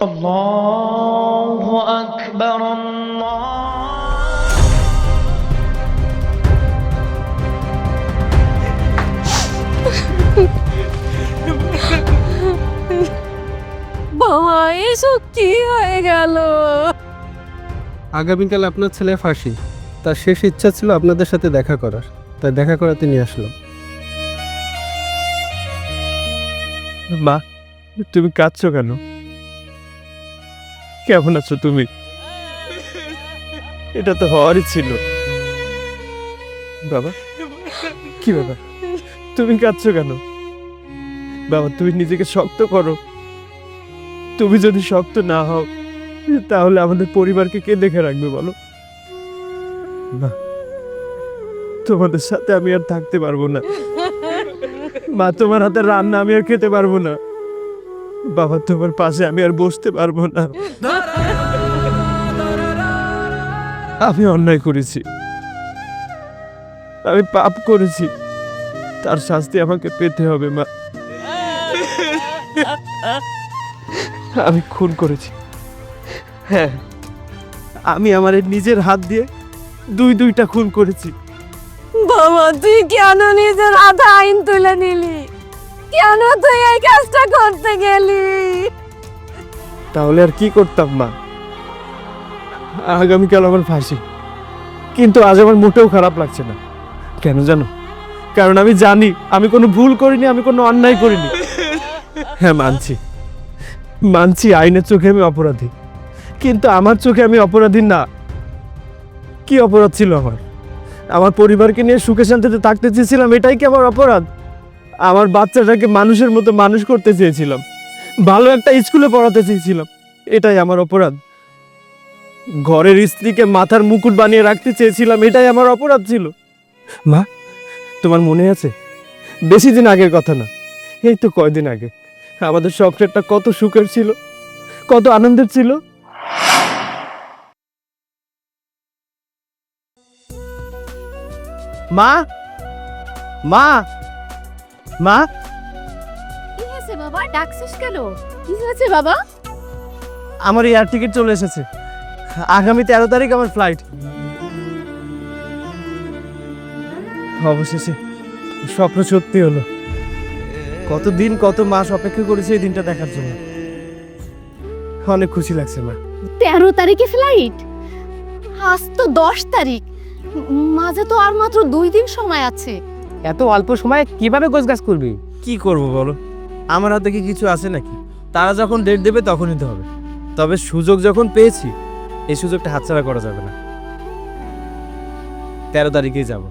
الله أكبر الله বাবা এসব কি হয়ে গেল আগামীকাল আপনার ছেলে ফাঁসি তার শেষ ইচ্ছা ছিল আপনাদের সাথে দেখা করার তাই দেখা করাতে নিয়ে আসলাম মা তুমি কাঁদছো কেন কেমন আছো তুমি? এটা তো হওয়ারই ছিল। বাবা, কি বাবা তুমি কাঁদছো কেন? বাবা, তুমি নিজেকে শক্ত করো। তুমি যদি শক্ত না হও, তাহলে আমাদের পরিবারকে কে দেখে রাখবে বলো? না, তোমাদের সাথে আমি আর থাকতে পারব না। মা, তোমার হাতে রান্না আমি আর খেতে পারব না। বাবা, তোমার পাশে আমি আর বসতে পারব না। আমি অন্যায় করেছি। আমি পাপ করেছি। তার শাস্তি আমাকে পেতে হবে, মা। আমি খুন করেছি। হ্যাঁ আমি আমার নিজের হাত দিয়ে দুই দুইটা খুন করেছি। বাবা, তুই কেন নিজের হাতে আইন তুলে নিলি? কেন তুই এই কাজটা করতে গেলি? তাহলে আর কি করতাম মা? আগামীকাল আমার ফাঁসি। কিন্তু আজ আমার মোটেও খারাপ লাগছে না। কেন জানো? কারণ আমি জানি, আমি কোনো ভুল করিনি, আমি কোনো অন্যায় করিনি। হ্যাঁ মানছি। মানছি আইনের চোখে আমি অপরাধী। কিন্তু আমার চোখে আমি অপরাধী না। কি অপরাধ ছিল আমার? আমার পরিবারকে নিয়ে সুখে শান্তিতে থাকতে চেয়েছিলাম, এটাই কি আমার অপরাধ? আমার বাচ্চাটাকে মানুষের মতো মানুষ করতে চেয়েছিলাম। ভালো একটা স্কুলে পড়াতে চেয়েছিলাম। এটাই আমার অপরাধ। ঘরের স্ত্রীকে মাথার মুকুট বানিয়ে রাখতে চেয়েছিলাম, এটাই আমার অপরাধ ছিল। মা, তোমার মনে আছে? বেশি দিন আগের কথা না। এই তো কয়দিন আগে। আমাদের সংসারটা কত সুখের ছিল, কত আনন্দের ছিল। মা! মা! মা! হয়েছে বাবা? ডাকছিস কেন? কি হয়েছে বাবা? আমার এয়ার টিকিট চলে এসেছে। আগামী তেরো তারিখ আমার ফ্লাইট অবশেষে স্বপ্ন সত্যি হলো। কত দিন কত মাস অপেক্ষা করেছে এই দিনটা দেখার জন্য। অনেক খুশি লাগছে মা। তেরো তারিখে ফ্লাইট আজ তো দশ তারিখ। মাঝে তো আর মাত্র দুই দিন সময় আছে। এত অল্প সময়ে কীভাবে গোছগাছ করবি? কি করব বলো? আমার হাতে কি কিছু আছে নাকি? তারা যখন ডেট দেবে তখন নিতে হবে। তবে সুযোগ যখন পেয়েছি এই সুযোগটা হাতছাড়া করা যাবে না। তেরো তারিখেই যাব।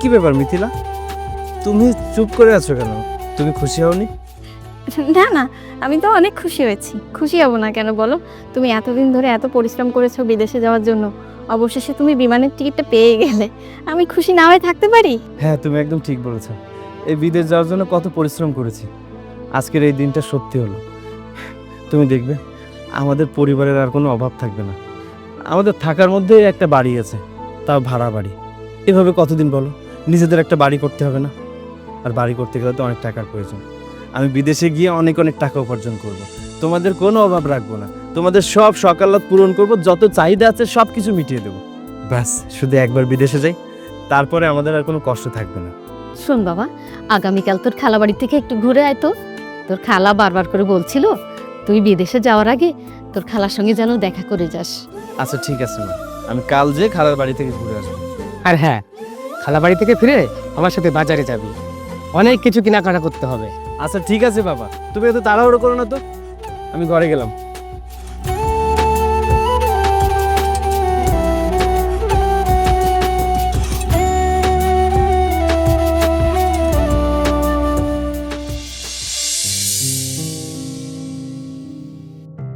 কি ব্যাপার মিথিলা? তুমি চুপ করে আছো কেন? তুমি খুশি হওনি? না না আমি তো অনেক খুশি হয়েছি। খুশি হব না কেন বলো? তুমি এতদিন ধরে এত পরিশ্রম করেছ বিদেশে যাওয়ার জন্য। অবশেষে তুমি বিমানের টিকিটটা পেয়ে গেলে। আমি খুশি না হয়ে থাকতে পারি? হ্যাঁ তুমি একদম ঠিক বলেছ। এই বিদেশ যাওয়ার জন্য কত পরিশ্রম করেছি। আজকের এই দিনটা সত্যি হলো। তুমি দেখবে, আমাদের পরিবারের আর কোনো অভাব থাকবে না। আমাদের থাকার মধ্যে একটা বাড়ি আছে, তাও ভাড়া বাড়ি। এভাবে কতদিন বলো? নিজেদের একটা বাড়ি করতে হবে না? আর বাড়ি করতে গেলে তো অনেক টাকার প্রয়োজন। আমি বিদেশে গিয়ে অনেক অনেক টাকা উপার্জন করব। তোমাদের কোনো অভাব রাখব না। তোমাদের সব সকালাত পূরণ করব, যত চাহিদা আছে সব কিছু মিটিয়ে দেবো। ব্যাস, শুধু একবার বিদেশে যাই, তারপরে আমাদের আর কোনো কষ্ট থাকবে না। শোন বাবা আগামীকাল তোর খালা বাড়ি থেকে একটু ঘুরে আয় তো। তোর খালা বারবার করে বলছিল তুই বিদেশে যাওয়ার আগে তোর খালার সঙ্গে যেন দেখা করে যাস। আচ্ছা ঠিক আছে মা। আমি কাল যে খালার বাড়ি থেকে ঘুরে আসব। আর হ্যাঁ খালা বাড়ি থেকে ফিরে আমার সাথে বাজারে যাবি। অনেক কিছু কেনাকাটা করতে হবে। আচ্ছা ঠিক আছে বাবা। তুমি এত তাড়াহুড়ো করো না তো। আমি ঘরে গেলাম।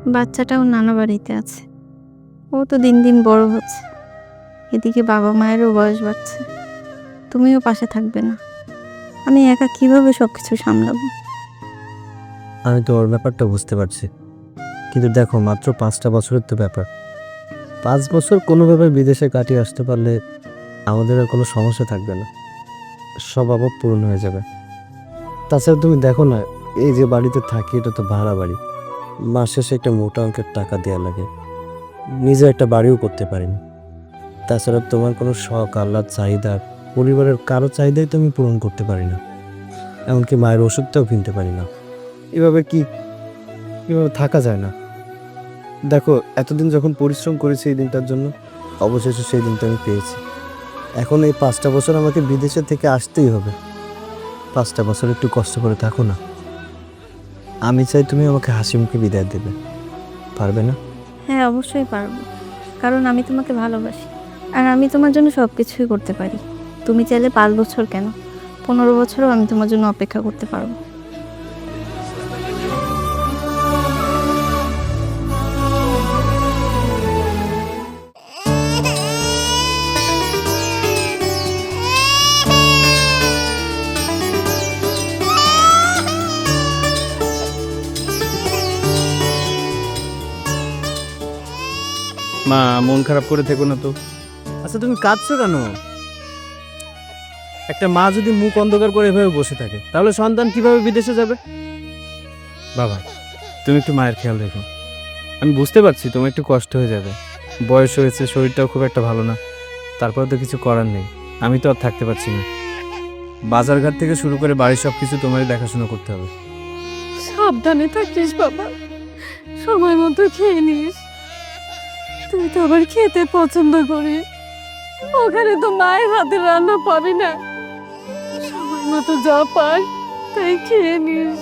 বাচ্চাটাও নানা বাড়িতে আছে। ও তো দিন দিন বড় হচ্ছে। এদিকে বাবা মায়েরও বয়স বাড়ছে। তুমিও পাশে থাকবে না। আমি একা কীভাবে সব কিছু সামলাবো? আমি তো ওর ব্যাপারটা বুঝতে পারছি। কিন্তু দেখো, মাত্র পাঁচটা বছরের তো ব্যাপার। পাঁচ বছর কোনোভাবে বিদেশে কাটিয়ে আসতে পারলে আমাদের আর কোনো সমস্যা থাকবে না। সব অভাব পূরণ হয়ে যাবে। তাছাড়া তুমি দেখো না, এই যে বাড়িতে থাকি, এটা তো ভাড়া বাড়ি। মাস শেষে একটা মোটা অঙ্কের টাকা দেওয়া লাগে। নিজে একটা বাড়িও করতে পারিনি। তাছাড়া তোমার কোনো শখ, আহ্লাদ, চাহিদা, পরিবারের কারও চাহিদাই তো আমি পূরণ করতে পারি না। এমনকি মায়ের ওষুধটাও কিনতে পারি না। এভাবে কি, এভাবে থাকা যায় না? দেখো, এতদিন যখন পরিশ্রম করেছি এই দিনটার জন্য, অবশেষে সেই দিনটা আমি পেয়েছি। এখন এই পাঁচটা বছর আমাকে বিদেশে থেকে আসতেই হবে। পাঁচটা বছর একটু কষ্ট করে থাকো না। আমি চাই তুমি আমাকে হাসি মুখে বিদায় দেবে। পারবে না? হ্যাঁ অবশ্যই পারব। কারণ আমি তোমাকে ভালোবাসি। আর আমি তোমার জন্য সব কিছুই করতে পারি। তুমি চাইলে পাঁচ বছর কেন? পনেরো বছরও আমি তোমার জন্য অপেক্ষা করতে পারব। মা মন খারাপ করে থেকো না তো। আচ্ছা তুমি কাঁদছো কেন? একটা মা যদি মুখ অন্ধকার করে এভাবে বসে থাকে তাহলে সন্তান কীভাবে বিদেশে যাবে? বাবা তুমি একটু মায়ের খেয়াল রেখো। আমি বুঝতে পারছি তোমার একটু কষ্ট হয়ে যাবে। বয়স হয়েছে শরীরটাও খুব একটা ভালো না। তারপরে তো কিছু করার নেই। আমি তো আর থাকতে পারছি না। বাজারঘাট থেকে শুরু করে বাড়ির সব কিছু তোমারই দেখাশোনা করতে হবে। সাবধানে থাকিস বাবা। সময় মতো খেয়ে নিস। তুই তো আবার খেতে পছন্দ করিস। ওখানে তো মায়ের হাতে রান্না পাবি না। সময় মতো যা পাস তাই খেয়ে নিস।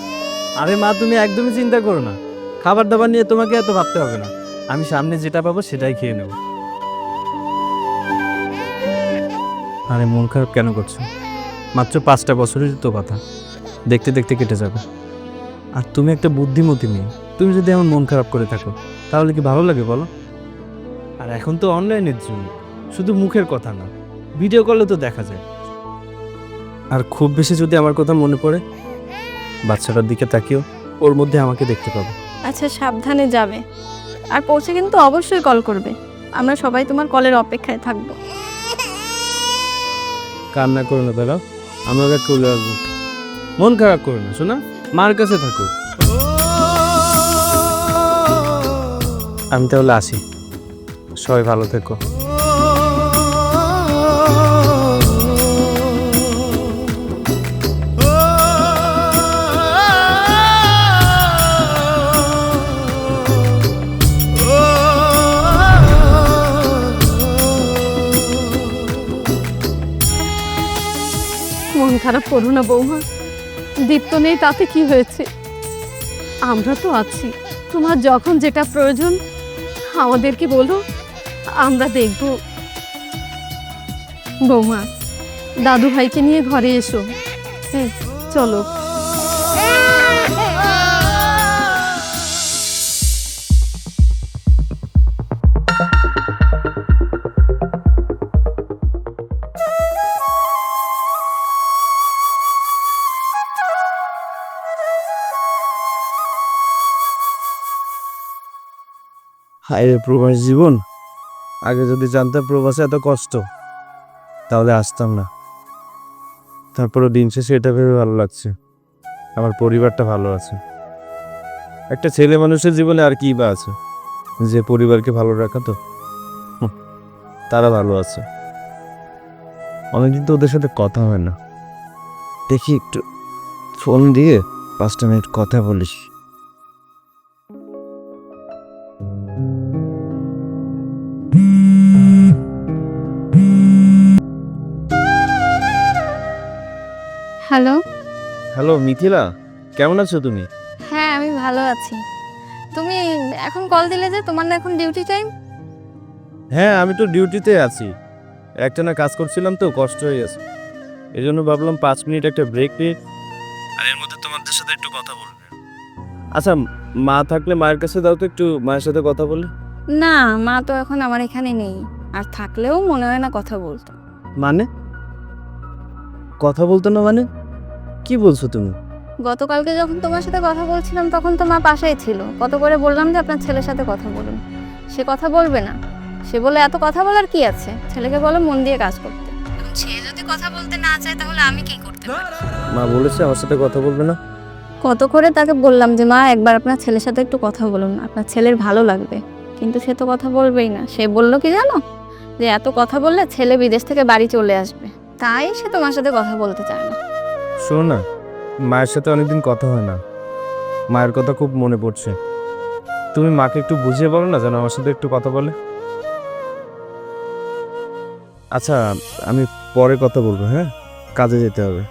আরে মা, তুমি একদমই চিন্তা করো না। খাবার দাবার নিয়ে তোমাকে এত ভাবতে হবে না। আমি সামনে যেটা পাবো সেটাই খেয়ে নেব। আরে মন খারাপ কেন করছ? মাত্র পাঁচটা বছরের তো কথা। দেখতে দেখতে কেটে যাবে। আর তুমি একটা বুদ্ধিমতী মেয়ে। তুমি যদি এমন মন খারাপ করে থাকো, তাহলে কি ভালো লাগে বলো? আর এখন তো অনলাইনের যুগ। শুধু মুখের কথা না ভিডিও কলে তো দেখা যায়। আর খুব বেশি যদি আমার কথা মনে পড়ে বাচ্চাটার দিকে তাকিও ওর মধ্যে আমাকে দেখতে পাবো। আচ্ছা সাবধানে যাবে। আর পৌঁছে কিন্তু অবশ্যই কল করবে। আমরা সবাই তোমার কলের অপেক্ষায় থাকব। কান্না করো না দাঁড়াও আমি ওকে চলে আসব। মন খারাপ করো না শোনা? মার কাছে থাকো। আমি তাহলে আসি। সবাই ভালো থেকো। মন খারাপ করো না, বৌমা। দীপ্ত নেই, তাতে কি হয়েছে? আমরা তো আছি। তোমার যখন যেটা প্রয়োজন, আমাদেরকে বলো। আমরা দেখব। বৌমা দাদু ভাইকে নিয়ে ঘরে এসো। হ্যাঁ চলো। হায় রে জীবন। আগে যদি জানতাম প্রবাসে এত কষ্ট, তাহলে আসতাম না। তারপরে দিন শেষে এটা ভেবে ভালো লাগছে। আমার পরিবারটা ভালো আছে। একটা ছেলে মানুষের জীবনে আর কি বা আছে? যে পরিবারকে ভালো রাখা তো? তারা ভালো আছে। অনেকদিন তো ওদের সাথে কথা হয় না। দেখি একটু, ফোন দিয়ে পাঁচটা মিনিট কথা বলিস। হ্যালো। হ্যালো মিথিলা কেমন আছো তুমি? হ্যাঁ আমি ভালো আছি। তুমি এখন কল দিলে যে তোমার না এখন ডিউটি টাইম হ্যাঁ আমি তো ডিউটিতে আছি। একটা না কাজ করছিলাম তো কষ্ট হয়ে গেছে। এই জন্য ভাবলাম পাঁচ মিনিট একটা ব্রেক নিয়ে আর এর মধ্যে তোমাদের সাথে একটু কথা বলবে। আচ্ছা মা থাকলে মায়ের কাছে দাও তো একটু মায়ের সাথে কথা বলে। না মা তো এখন আমার এখানে নেই। আর থাকলেও মনে হয় না কথা বলতো। মানে? কথা বলতো না মানে? কি বলছো তুমি? গতকালকে যখন তোমার সাথে কথা বলছিলাম তখন তো মা পাশেই ছিল। কত করে বললাম যে আপনার ছেলের সাথে কথা বলুন। সে কথা বলবে না। সে বলে এত কথা বলার কি আছে? ছেলেকে বলো মন দিয়ে কাজ করতে। সে যদি কথা বলতে না চায় তাহলে আমি কি করতে পারি? মা বলেছে আমার সাথে কথা বলবে না। কত করে তাকে বললাম যে মা একবার আপনার ছেলের সাথে একটু কথা বলুন। আপনার ছেলের ভালো লাগবে। কিন্তু সে তো কথা বলবেই না। সে বলল কি জানো? যে এত কথা বললে ছেলে বিদেশ থেকে বাড়ি চলে আসবে। তাই সে তোমার সাথে কথা বলতে চায় না। শোনো না, মায়ের সাথে অনেকদিন কথা হয় না। মায়ের কথা খুব মনে পড়ছে। তুমি মাকে একটু বুঝিয়ে বলো না, যেন আমার সাথে একটু কথা বলে। আচ্ছা আমি পরে কথা বলব হ্যাঁ? কাজে যেতে হবে।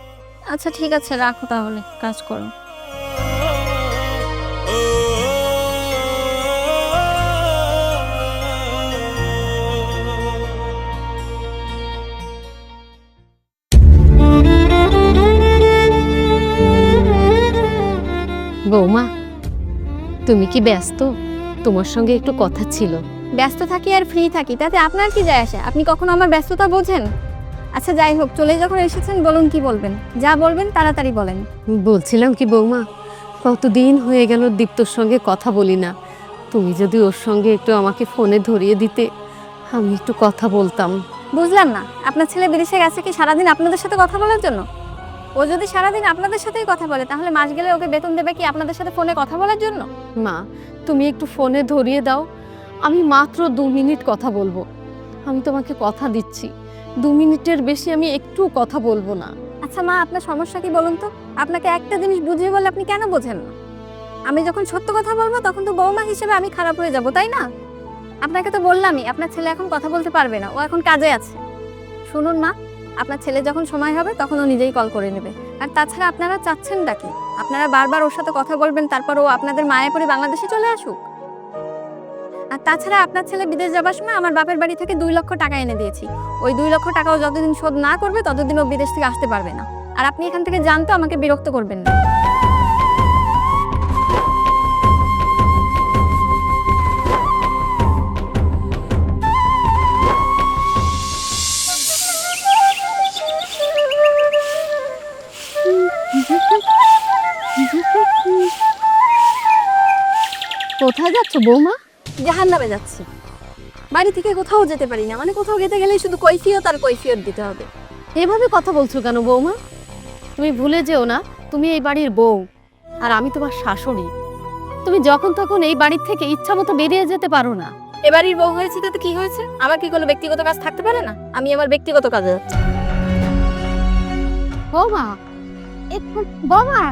আচ্ছা ঠিক আছে, রাখো তাহলে, কাজ করো। বৌমা তুমি কি ব্যস্ত? তোমার সঙ্গে একটু কথা ছিল। ব্যস্ত থাকি আর ফ্রি থাকি তাতে আপনার কি যায় আসে? আপনি কখনো আমার ব্যস্ততা বোঝেন? আচ্ছা যাই হোক চলে যখন এসেছেন বলুন কি বলবেন? যা বলবেন তাড়াতাড়ি বলেন। বলছিলাম কি বৌমা কতদিন হয়ে গেল দীপ্তর সঙ্গে কথা বলি না। তুমি যদি ওর সঙ্গে একটু আমাকে ফোনে ধরিয়ে দিতে আমি একটু কথা বলতাম। বুঝলাম না। আপনার ছেলে বিদেশে গেছে কি সারাদিন আপনাদের সাথে কথা বলার জন্য? ও যদি সারাদিন আপনাদের সাথেই কথা বলে তাহলে মাস গেলে ওকে বেতন দেবে কি আপনাদের সাথে ফোনে কথা বলার জন্য? মা তুমি একটু ফোনে ধরিয়ে দাও। আমি মাত্র দু মিনিট কথা বলব। আমি তোমাকে কথা দিচ্ছি। দু মিনিটের বেশি আমি একটু কথা বলব না। আচ্ছা মা আপনার সমস্যা কি বলুন তো? আপনাকে একটা জিনিস বুঝিয়ে বলে আপনি কেন বোঝেন না? আমি যখন সত্য কথা বলব তখন তো বৌমা হিসেবে আমি খারাপ হয়ে যাব তাই না? আপনাকে তো বললামই আপনার ছেলে এখন কথা বলতে পারবে না ও এখন কাজে আছে। শুনুন মা আপনার ছেলে যখন সময় হবে, তখন ও নিজেই কল করে নেবে। আর তাছাড়া আপনারা চাচ্ছেন ডাকি আপনারা বারবার ওর সাথে কথা বলবেন, তারপর ও আপনাদের মায়াপুরে পরে বাংলাদেশে চলে আসুক। আর তাছাড়া আপনার ছেলে বিদেশ যাবার সময় আমার বাপের বাড়ি থেকে দুই লক্ষ টাকা এনে দিয়েছি। ওই দুই লক্ষ টাকাও যতদিন শোধ না করবে, ততদিন ও বিদেশ থেকে আসতে পারবে না। আর আপনি এখান থেকে জানতো আমাকে বিরক্ত করবেন না। বৌমা? জাহান নামে যাচ্ছি। বাড়ি থেকে কোথাও যেতে পারি না। মানে কোথাও যেতে গেলেই শুধু কৈফিয়ত আর কৈফিয়ত দিতে হবে। এভাবে কথা বলছো কেন বৌমা? তুমি ভুলে যেও না তুমি এই বাড়ির বউ। আর আমি তোমার শাশুড়ি। তুমি যখন তখন এই বাড়ির থেকে ইচ্ছা মতো বেরিয়ে যেতে পারো না। এবারই বউ হয়েছে তাতে কি হয়েছে? আমার কি কোনো ব্যক্তিগত কাজ থাকতে পারে না? আমি আমার ব্যক্তিগত কাজে যাচ্ছি। বৌমা বৌমা!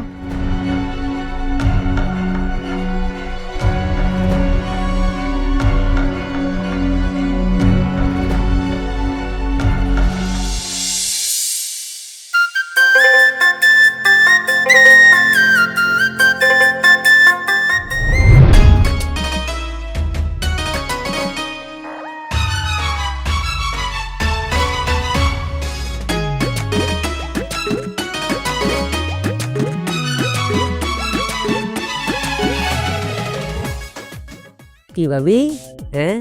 ভাবি হ্যাঁ?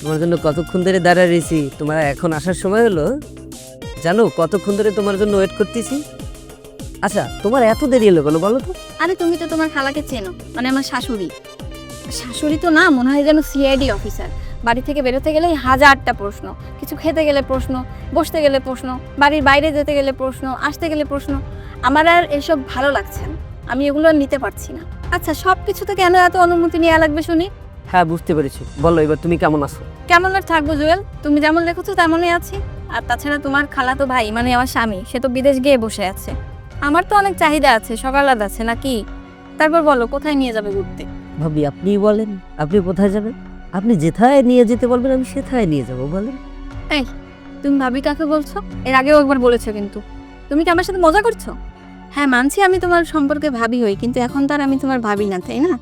তোমার জন্য কতক্ষণ ধরে দাঁড়া রয়েছি তোমার এখন আসার সময় হলো। জানো, কতক্ষণ ধরে তোমার জন্য ওয়েট করতেছি? আচ্ছা তোমার এত দেরি হলো কেন বলো তো? আরে তুমি তো তোমার খালাকে চেনো মানে আমার শাশুড়ি। শাশুড়ি তো না, মনে হয় যেন সিআইডি অফিসার বাড়ি থেকে বেরোতে গেলেই হাজারটা প্রশ্ন। কিছু খেতে গেলে প্রশ্ন, বসতে গেলে প্রশ্ন, বাড়ির বাইরে যেতে গেলে প্রশ্ন, আসতে গেলে প্রশ্ন। আমার আর এসব ভালো লাগছে না। আমি এগুলো নিতে পারছি না। আচ্ছা সব কিছুতে কেন এত অনুমতি নেওয়া লাগবে শুনি? হ্যাঁ বুঝতে পেরেছি। বলো এবার তুমি কেমন আছো? কেমন আর থাকব জুয়েল? তুমি যেমন রেখেছো তেমনই আছি। আর তাছাড়া তোমার খালাতো ভাই মানে আমার স্বামী সে তো বিদেশ গিয়ে বসে আছে। আমার তো অনেক চাহিদা আছে সকালাদ আছে নাকি? তারপর বলো কোথায় নিয়ে যাবে ঘুরতে? ভাবি আপনিই বলেন আপনি কোথায় যাবেন? আপনি যেথায় নিয়ে যেতে বলবেন আমি সেথায় নিয়ে যাব বলেন। এই তুমি ভাবি কাকে বলছো? এর আগেও একবার বলেছ কিন্তু। তুমি কি আমার সাথে মজা করছ? হ্যাঁ মানছি আমি তোমার সম্পর্কে ভাবি হই কিন্তু এখন তো আর আমি তোমার ভাবি না তাই না?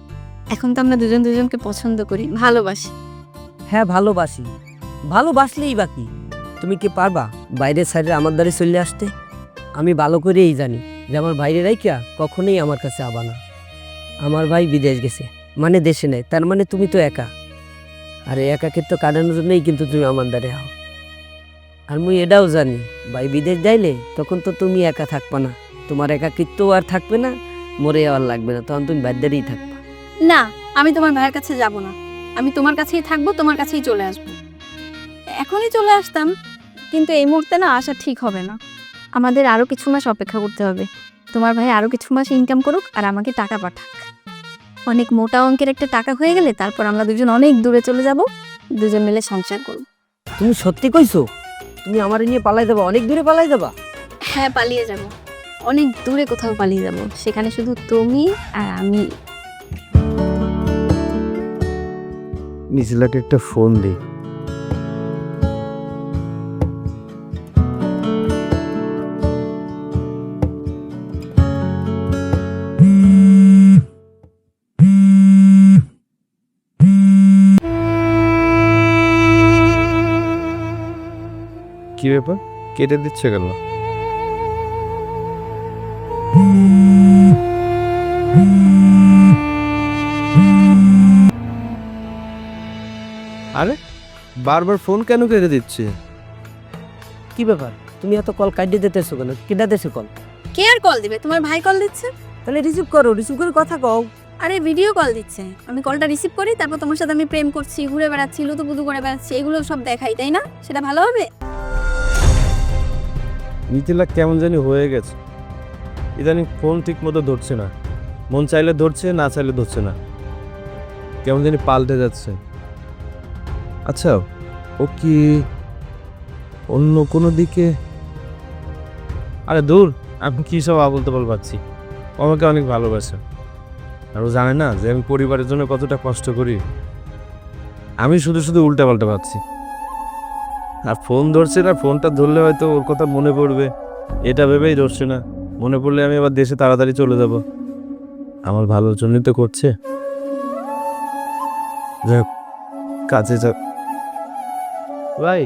এখন তো আমরা দুজন দুজনকে পছন্দ করি, ভালোবাসি। হ্যাঁ ভালোবাসি। ভালোবাসলেই বাকি তুমি কি পারবা বাইরের সাইডে আমার দ্বারে চলে আসতে? আমি ভালো করেই জানি যে আমার বাইরে রাইকা কখনোই আমার কাছে আবা না। আমার ভাই বিদেশ গেছে মানে দেশে নেই, তার মানে তুমি তো একা। আর একাকিত্ব কাটানোর জন্যই কিন্তু তুমি আমার দ্বারে হও আর মুই এটাও জানি, ভাই বিদেশ যাইলে তখন তো তুমি একা থাকবা না। তোমার একাকিত্ব আর থাকবে না মরে আর লাগবে না, তখন তুমি বাদ্যারেই থাকবা। না আমি তোমার ভাইয়ের কাছে যাব না। আমি তোমার কাছেই থাকব তোমার কাছেই চলে আসব। এখনই চলে আসতাম কিন্তু এই মুহূর্তে না আসা ঠিক হবে না। আমাদের আরও কিছু মাস অপেক্ষা করতে হবে। তোমার ভাই আরও কিছু মাস ইনকাম করুক আর আমাকে টাকা পাঠাক। অনেক মোটা অঙ্কের একটা টাকা হয়ে গেলে তারপর আমরা দুজন অনেক দূরে চলে যাব দুজন মিলে সংসার করব। তুমি সত্যি কইছো? তুমি আমার নিয়ে পালাই দেবা অনেক দূরে পালাই দেবা হ্যাঁ পালিয়ে যাব। অনেক দূরে কোথাও পালিয়ে যাব। সেখানে শুধু তুমি আর আমি। মিছিলাকে একটা ফোন দিই। কি ব্যাপার? কেটে দিচ্ছে কেন? বারবার ফোন কেন কেটে দিচ্ছে? কি ব্যাপার? তুমি এত কল কাটিয়ে দিতেছো কেন? কেটা দেছো কল কে আর কল দিবে? তোমার ভাই কল দিচ্ছে? তাহলে রিসিভ করো রিসিভ করে কথা কও। আরে ভিডিও কল দিচ্ছে। আমি কলটা রিসিভ করি তারপর তোমার সাথে আমি প্রেম করছি ঘুরে বেড়াচ্ছি লুতুপুতু করে বেড়াচ্ছি এগুলো সব দেখাই তাই না? সেটা ভালো হবে? মিথিলা কেমন জানি হয়ে গেছে। ইদানিং ফোন ঠিক মতো ধরছে না। মন চাইলে ধরছে না চাইলে ধরছে না। কেমন জানি পাল্টে যাচ্ছে। আচ্ছা ও কি অন্য কোনো দিকে? আরে দূর আমি কী সব আবল তাবল পাচ্ছি আমাকে অনেক ভালোবাসে। আর ও জানে না যে আমি পরিবারের জন্য কতটা কষ্ট করি। আমি শুধু শুধু উল্টা পাল্টা পাচ্ছি আর ফোন ধরছে না ফোনটা ধরলে হয়তো ওর কথা মনে পড়বে। এটা ভেবেই ধরছে না। মনে পড়লে আমি আবার দেশে তাড়াতাড়ি চলে যাব। আমার ভালোর জন্যই তো করছে। যাই হোক, কাজে যা ভাই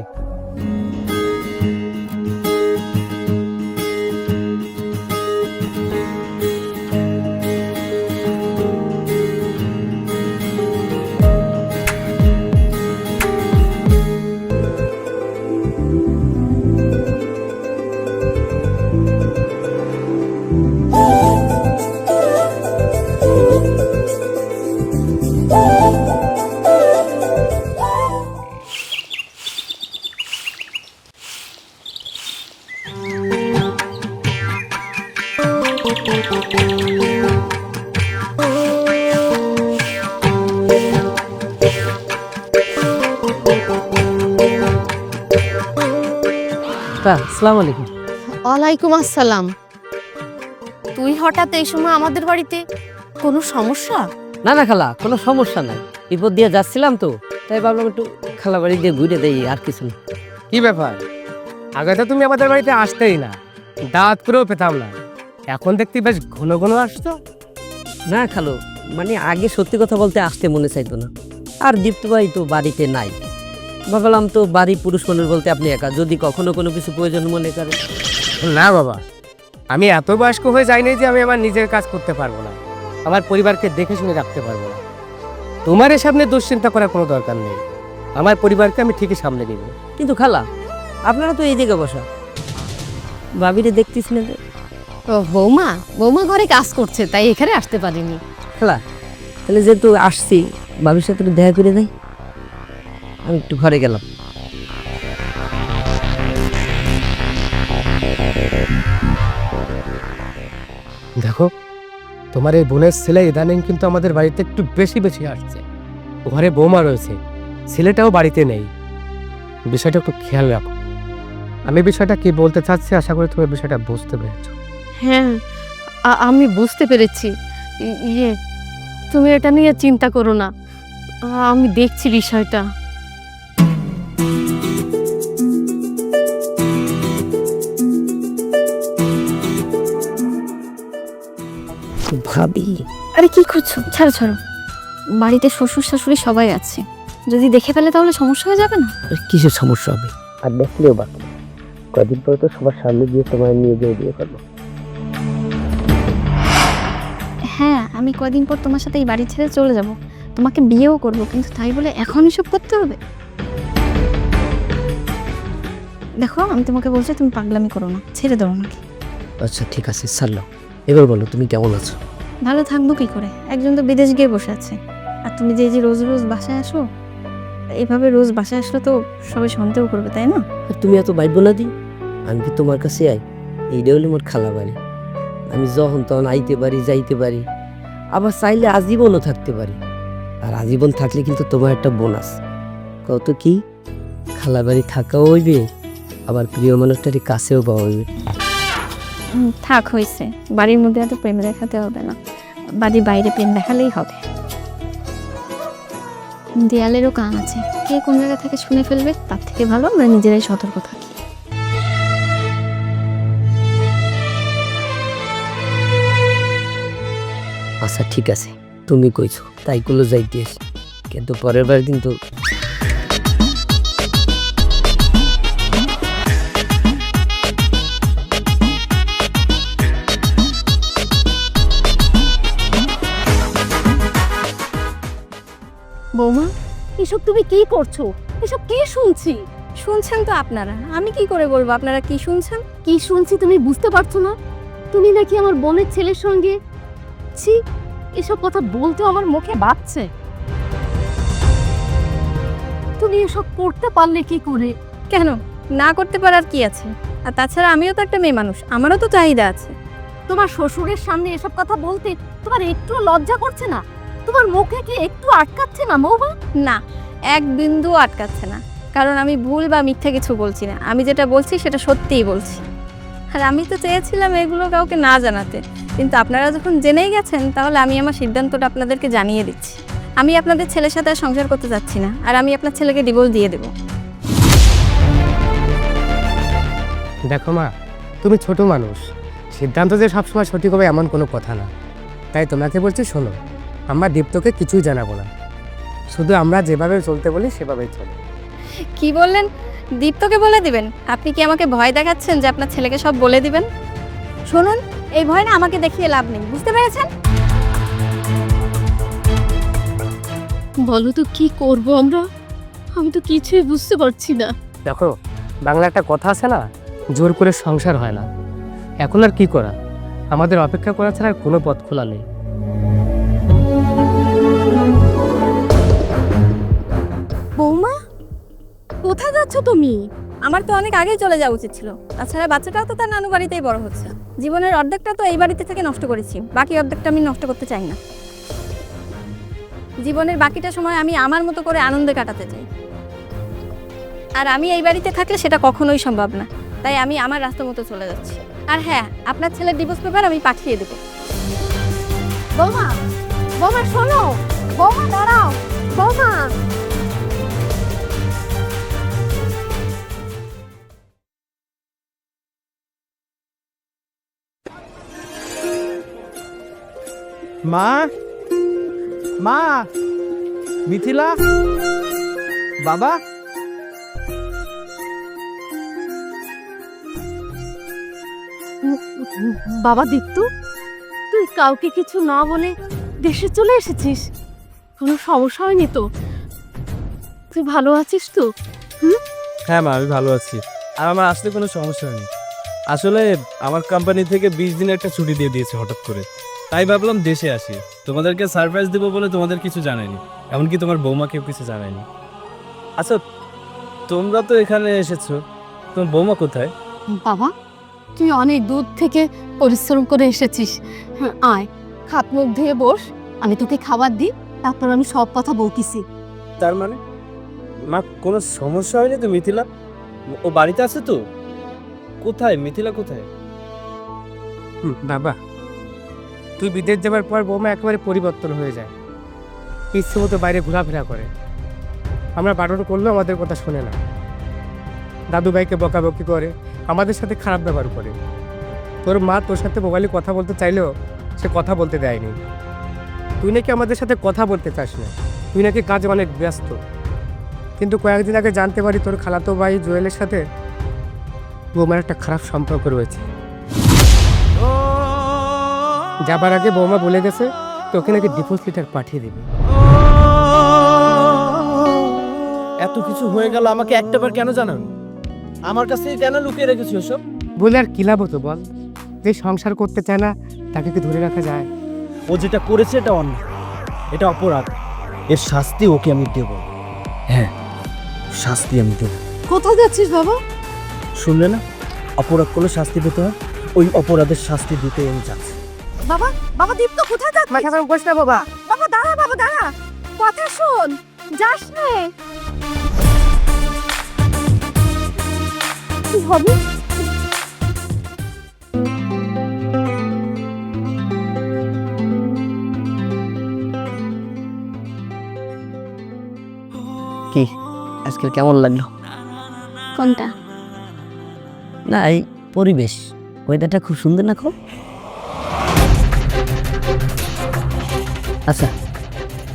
আসসালামু আলাইকুম। ওয়ালাইকুম আসসালাম। তুই হঠাৎ এই সময় আমাদের বাড়িতে কোনো সমস্যা? না না খালা কোনো সমস্যা নাই। বিপদ দিয়ে যাচ্ছিলাম তো তাই ভাবলাম একটু খালা বাড়ি দিয়ে ঘুরে দেই আর কিছু না। কি ব্যাপার? আগে তো তুমি আমাদের বাড়িতে আসতেই না দাঁত করেও পেতাম না। এখন দেখতে বেশ ঘন ঘন আসতো না খালো মানে আগে সত্যি কথা বলতে আসতে মনে চাইতো না। আর দীপ্ত ভাই তো বাড়িতে নাই। ভাবলাম তো বাড়ি পুরুষ মানুষ বলতে আপনি একা। যদি কখনো কোনো কিছু প্রয়োজন মনে করেন না বাবা আমি এত বয়স্ক হয়ে যাইনি যে আমি আমার নিজের কাজ করতে পারব না। আমার পরিবারকে দেখে শুনে রাখতে পারব না। তোমার নিয়ে দুশ্চিন্তা করার কোনো দরকার নেই। আমার পরিবারকে আমি ঠিকই সামলে নিব। কিন্তু খালা আপনারা তো এই দিকে বসা। ভাবিরে দেখতিস না যে। ও বৌমা বৌমা ঘরে কাজ করছে তাই এখানে আসতে পারিনি। খালা তাহলে যেহেতু আসছি ভাবির সাথে দেখা করে দেয় আমি একটু ঘরে গেলাম। দেখো তোমার এই বোনের ছেলে ইদানিং কিন্তু আমাদের বাড়িতে একটু বেশি বেশি আসছে। ঘরে বৌমা রয়েছে ছেলেটাও বাড়িতে নেই। বিষয়টা একটু খেয়াল রাখো। আমি বিষয়টা কি বলতে চাচ্ছি আশা করি তুমি বিষয়টা বুঝতে পেরেছ। হ্যাঁ আমি বুঝতে পেরেছি। ইয়ে তুমি এটা নিয়ে চিন্তা করো না। আমি দেখছি বিষয়টা। ভাবি আরে কি করছ? ছাড়ো ছাড়ো। বাড়িতে শ্বশুর শাশুড়ি সবাই আছে। যদি দেখে ফেলে তাহলে সমস্যা হয়ে যাবে না? কিসের সমস্যা হবে? আর দেখলেও বাকি কদিন পরে তো সবার সামনে গিয়ে তোমার নিয়ে যেয়ে বিয়ে করব। হ্যাঁ আমি কদিন পর তোমার সাথে এই বাড়ি ছেড়ে চলে যাব। তোমাকে বিয়েও করব কিন্তু তাই বলে এখন এসব করতে হবে? দেখো আমি তোমাকে বলছি তুমি পাগলামি করো না ছেড়ে দাও আমাকে। আচ্ছা ঠিক আছে ছাড়লাম এবার বলো তুমি কেমন আছো? ভালো থাকব কি করে? একজন তো বিদেশ গিয়ে বসে আছে। আর তুমি যে যে রোজ রোজ বাসায় আসো এভাবে রোজ বাসায় আসলে তো সবাই সন্দেহ করবে তাই না? আর তুমি এত বাইব না দি আমি কি তোমার কাছে আই? এইটা হলো মোর খালা বাড়ি। আমি যখন তখন আইতে পারি যাইতে পারি। আবার চাইলে আজীবনও থাকতে পারি। আর আজীবন থাকলে কিন্তু তোমার একটা বোনাস। কত কি? খালা বাড়ি থাকাও হইবে আবার প্রিয় মানুষটারই কাছেও পাওয়া হুম, থাক হয়েছে বাড়ির মধ্যে এত প্রেম দেখাতে হবে না। বাড়ির বাইরে প্রেম দেখালেই হবে। দেয়ালেরও কান আছে। কে কোন জায়গা থেকে শুনে ফেলবে, তার থেকে ভালো আমরা নিজেরাই সতর্ক থাকি। আচ্ছা ঠিক আছে। তুমি কইছো তাই গুলো যাইতে কিন্তু পরের বার কিন্তু এসব তুমি কি করছ? এসব কি শুনছি? শুনছেন তো আপনারা। আমি কি করে বলব আপনারা কি শুনছেন? কি শুনছি তুমি বুঝতে পারছ না? তুমি নাকি আমার বোনের ছেলের সঙ্গে ছি এসব কথা বলতেও আমার মুখে বাজছে। তুমি এসব করতে পারলে কি করে? কেন? না করতে পারার কি আছে? আর তাছাড়া আমিও তো একটা মেয়ে মানুষ আমারও তো চাহিদা আছে। তোমার শ্বশুরের সামনে এসব কথা বলতে তোমার একটু লজ্জা করছে না? তোমার মুখে কি একটু আটকাচ্ছে না বৌমা না এক বিন্দু আটকাচ্ছে না। কারণ আমি ভুল বা মিথ্যা কিছু বলছি না। আমি যেটা বলছি সেটা সত্যিই বলছি। আর আমি তো চেয়েছিলাম এগুলো কাউকে না জানাতে। কিন্তু আপনারা যখন জেনেই গেছেন তাহলে আমি আমার সিদ্ধান্তটা আপনাদেরকে জানিয়ে দিচ্ছি। আমি আপনাদের ছেলের সাথে আর সংসার করতে চাচ্ছি না। আর আমি আপনার ছেলেকে ডিভোর্স দিয়ে দেবো। দেখো মা তুমি ছোট মানুষ। সিদ্ধান্ত যে সবসময় সঠিক হবে এমন কোনো কথা না। তাই তোমাকে বলছি শোনো। আমরা দীপ্তকে কিছুই জানাব না। শুধু আমরা যেভাবে চলতে বলি সেভাবেই চলো। কি বললেন? দীপ্তকে বলে দিবেন? আপনি কি আমাকে ভয় দেখাচ্ছেন যে আপনার ছেলেকে সব বলে দিবেন? শুনুন এই ভয় না আমাকে দেখিয়ে লাভ নেই বুঝতে পেরেছেন? বলো তো কি করব আমরা? আমি তো কিছুই বুঝতে পারছি না। দেখো বাংলা একটা কথা আছে না জোর করে সংসার হয় না। এখন আর কি করা? আমাদের অপেক্ষা করা ছাড়া আর কোনো পথ খোলা নেই। যাচ্ছ তুমি? আমার তো অনেক আগেই চলে যাওয়া উচিত ছিল। তাছাড়া বাচ্চাটাও তো তার নানু বাড়িতেই বড় হচ্ছে। জীবনের অর্ধেকটা তো এই বাড়িতে থেকে নষ্ট করেছি। বাকি অর্ধেকটা আমি নষ্ট করতে চাই না। জীবনের বাকিটা সময় আমি আমার মতো করে আনন্দে কাটাতে চাই। আর আমি এই বাড়িতে থাকলে সেটা কখনোই সম্ভব না। তাই আমি আমার রাস্তা মতো চলে যাচ্ছি। আর হ্যাঁ আপনার ছেলের ডিভোর্স পেপার আমি পাঠিয়ে দেবো। বৌমা বৌমা শোনো। বৌমা দাঁড়াও। মা? মা? মিথিলা? বাবা? বাবা দীপ্তু তুই কাউকে কিছু না বলে দেশে চলে এসেছিস? কোনো সমস্যা হয়নি তো? তুই ভালো আছিস তো? হ্যাঁ মা আমি ভালো আছি। আর আমার আসতে কোনো সমস্যা হয়নি। আসলে আমার কোম্পানি থেকে বিশ দিন একটা ছুটি দিয়ে দিয়েছে হঠাৎ করে। তাই ভাবলাম দেশে আসি। তোমাদেরকে সারপ্রাইজ দেবো বলে তোমাদের কিছু জানাইনি। এমনকি তোমার বৌমাকেও কিছু জানায়নি আচ্ছা তোমরা তো এখানে এসেছ। তোমার বৌমা কোথায়? বাবা তুই অনেক দূর থেকে পরিশ্রম করে এসেছিস। হ্যাঁ, আয় খাত মুখ ধুয়ে বস। আমি তোকে খাবার দিই তারপর আমি সব কথা বলতেছি। তার মানে? মা কোনো সমস্যা হয়নি তো মিথিলা? ও বাড়িতে আছে তো? কোথায়? মিথিলা কোথায়? হুম, বাবা তুই বিদেশ যাবার পর বৌমা একেবারে পরিবর্তন হয়ে যায়। ইচ্ছে মতো বাইরে ঘোরাফেরা করে। আমরা বারণ করলেও আমাদের কথা শোনে না। দাদু ভাইকে বকাবকি করে, আমাদের সাথে খারাপ ব্যবহার করে। তোর মা তোর সাথে মোবাইলে কথা বলতে চাইলেও সে কথা বলতে দেয়নি। তুই নাকি আমাদের সাথে কথা বলতে চাস না। তুই নাকি কাজে অনেক ব্যস্ত। কিন্তু কয়েকদিন আগে জানতে পারি তোর খালাতো ভাই জুয়েলের সাথে বৌমার একটা খারাপ সম্পর্ক রয়েছে। যাবার আগে বৌমা বলে গেছে তোকে নাকি ডিভোর্স লেটার পাঠিয়ে দেবে। এত কিছু হয়ে গেল আমাকে একটাবার কেন জানান? আমার কাছে কেন লুকিয়ে রেখেছো সব বলে আর কি লাভ হতো বল? যে সংসার করতে চায় না তাকে কি ধরে রাখা যায়? ও যেটা করেছে এটা অন্যায়। এটা অপরাধ। এর শাস্তি ওকে আমি দেব। হ্যাঁ শাস্তি আমি দেব। কোথায় যাচ্ছিস বাবা? শুনলে না? অপরাধ করলে শাস্তি পেতে হয়। ওই অপরাধের শাস্তি দিতে আমি চাচ্ছি বাবা বাবা দীপ্ত কোথায় যাচ্ছিস? মাথা গরম করিস না বাবা। বাবা দাঁড়া বাবা দাঁড়া। কথা শোন যাস নে। কি হবে? কি? আজকে কেমন লাগল? কোনটা? না এই পরিবেশ। ওয়েদারটা খুব সুন্দর না খুব? আচ্ছা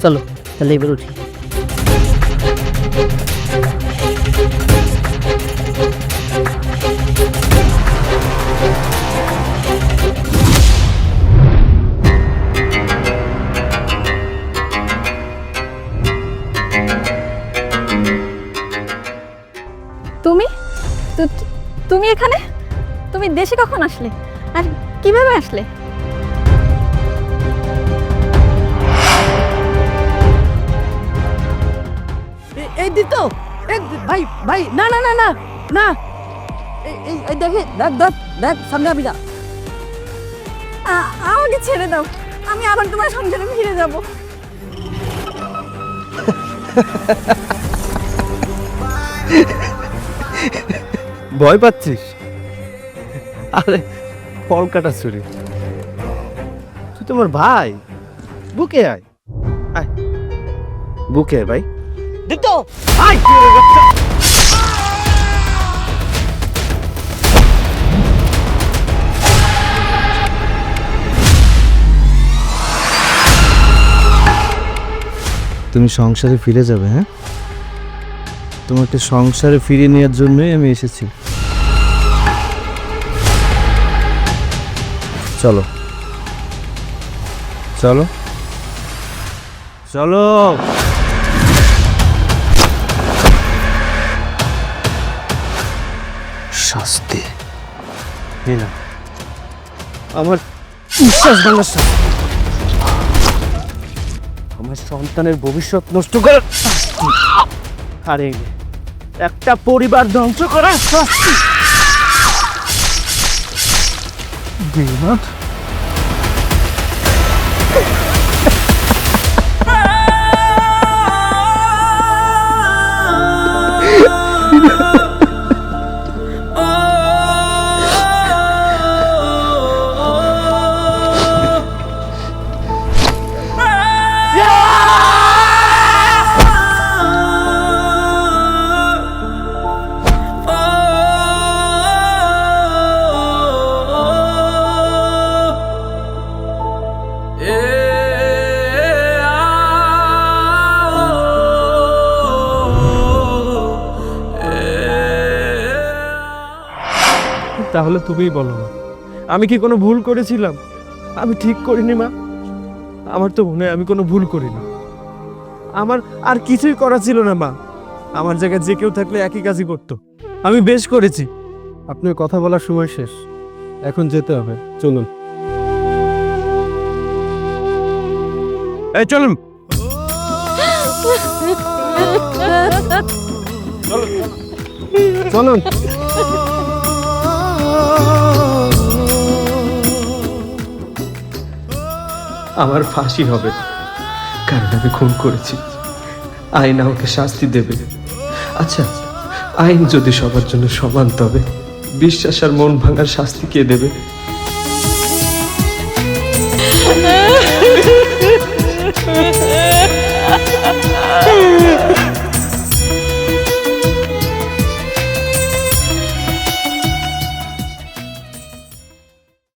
চলো তাহলে এবার উঠি। তুমি? এখানে? তুমি দেশে কখন আসলে? আর কীভাবে আসলে? দিত। ভাই ভাই না না না না না। এই- দেখে দেখ দেখ দেখ সামনে আবি না। আ- আমাকে ছেড়ে দাও। আমি আবার তোমার সংসারে ফিরে যাব। ভয় পাচ্ছিস? আরে ফল কাটা ছুরি। তুই তোমার ভাই। বুকে আয়। আয়। বুকে আয় ভাই। রে বাচ্চা? তুমি সংসারে ফিরে যাবে হ্যাঁ? তোমাকে সংসারে ফিরিয়ে নেওয়ার জন্যই আমি এসেছি। চলো। চলো। চলো। শাস্তি। নিলাম আমার বিশ্বাস ভাঙার শাস্তি। আমার সন্তানের ভবিষ্যৎ নষ্ট করার শাস্তি। আর এই একটা পরিবার ধ্বংস করার শাস্তি। বিমাত তাহলে তুমিই বলো মা। আমি কি কোনো ভুল করেছিলাম? আমি ঠিক করিনি মা। আমার তো মনে হয় আমি কোনো ভুল করিনি। আমার আর কিছুই করা ছিল না মা। আমার জায়গায় যে কেউ থাকলে একই কাজই করতো। আমি বেশ করেছি। আপনার কথা বলার সময় শেষ। এখন যেতে হবে। চলুন। এই চলুন। চলুন। আমার ফাঁসি হবে, কারণ আমি খুন করেছি। আইন আমাকে শাস্তি দেবে। আচ্ছা আইন যদি সবার জন্য সমান তবে, বিশ্বাস আর মন ভাঙার শাস্তি কে দেবে?